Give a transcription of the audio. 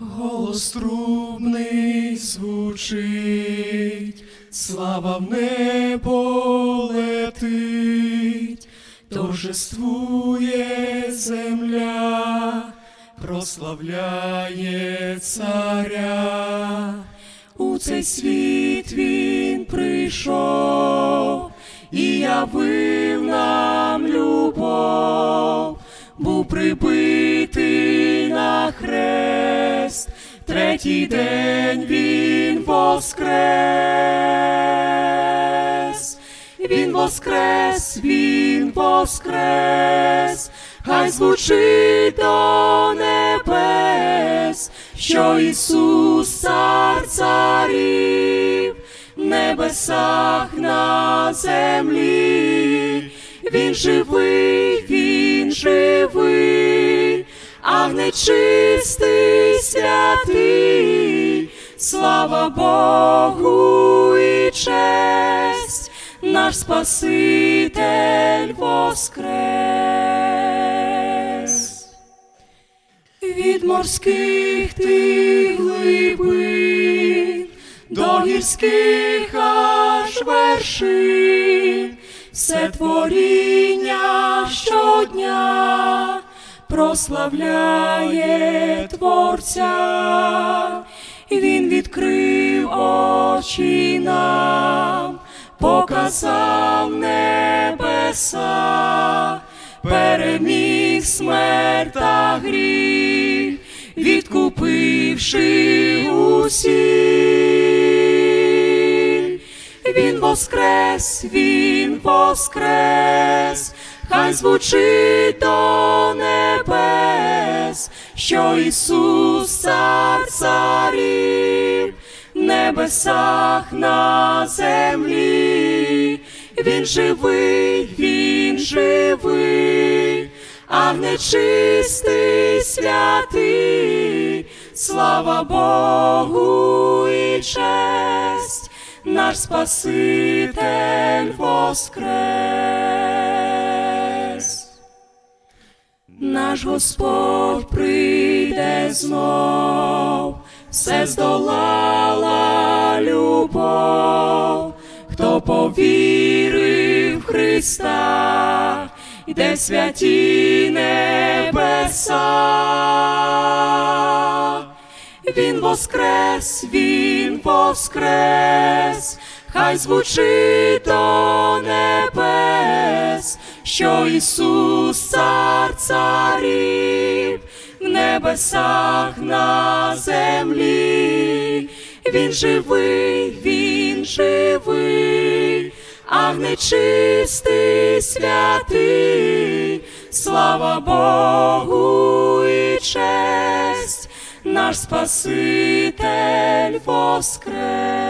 Голос трубний звучить, слава в небо летить, торжествує земля, прославляє царя. У цей світ він прийшов і явив нам любов, був прибитий на хрест, третій день він воскрес, він воскрес, він воскрес, хай звучить до небес, що Ісус цар царів, в небесах на землі, він живий, він живий, а нечистий слава Богу і честь, наш Спаситель воскрес. Від морських ти глибин до гірських аж вершин, все творіння щодня прославляє Творця, Він відкрив очі нам, показав небеса, переміг смерть та гріх, відкупивши усіх. Він воскрес, він воскрес, хай звучить до небес, що Ісус цар царів, в небесах на землі, він живий, він живий, а нечистий святий, слава Богу і честь, наш Спаситель воскрес. Наш Господь прийде знов, все здолала повірив в Христа, йде святі небеса. Він воскрес, він воскрес, хай звучить до небес, що Ісус цар царів, в небесах на землі, він живий, він живий, нечистий святий, слава Богу і честь, наш Спаситель воскрес.